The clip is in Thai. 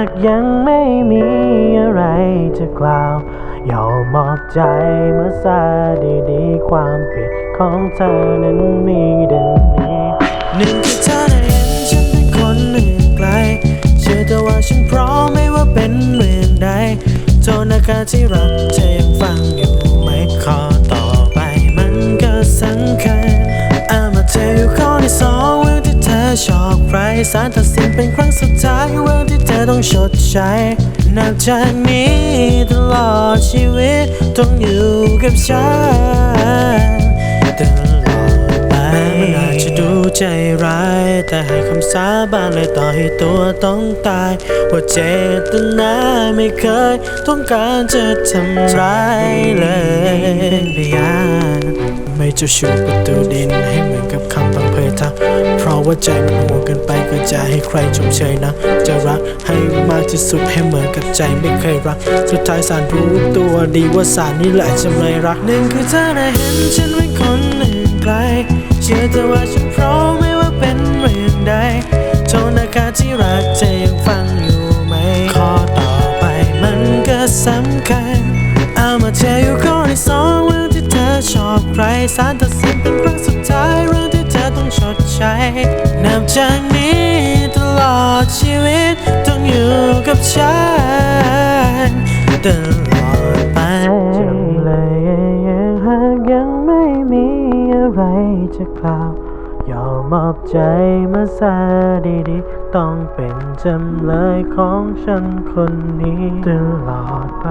ากยังไม่มีอะไรจะกล่าว ยอมมอบใจเมื่อซาดีดีความผิดของเธอนั้นมีดังนี้หนึ่งคือเธอได้เห็นฉันเป็นคนหนึ่งไกล เชื่อแต่ว่าฉันพร้อมไม่ว่าเป็นเมื่อใดโทษนะคะที่รักเธอยังฟัง ใครสารตัดสินเป็นครั้งสุดท้ายเรื่องที่เธอต้องชดใช้นับจากนี้ตลอดชีวิตต้องอยู่กับฉันตลอดไปแม้มันอาจจะดูใจร้าย แต่ให้คำสาบานเลยต่อให้ตัวต้องตาย ว่าเจตนาไม่เคย ต้องการจะทำร้ายเลยพยานไม่เจะชูประตูดินให้เหมือนกับคำพังเพยทักเพราะว่าใจมันห่วง ก็จะให้ใครชมเชยนะ จะรักให้มากที่สุดให้เหมือนกับใจไม่เคยรัก สุดท้ายสารรู้ตัวดีว่าสารนี่แหละจะไม่รักหนึ่งคือเธอได้เห็นฉันเป็นคนอื่นไกล เชื่อแต่ว่าฉันพร้อมไม่ว่าเป็นเรื่องใดโทษนะคะที่รักเธอยังฟังอยู่ไหมข้อต่อไปมันก็สำคัญ เอามาเทอยู่ข้อที่สองเรื่องที่เธอชอบใครสารตัดสินเป็นครั้งสุดท้ายเรื่องที่เธอต้องชดใช้นับจากนี้ กับฉันตลอดไปจำเลยยังหากยังไม่มีอะไรจะกล่าวยอมมอบใจมาซะดีๆ ต้องเป็นจำเลยของฉันคนนี้ตลอดไป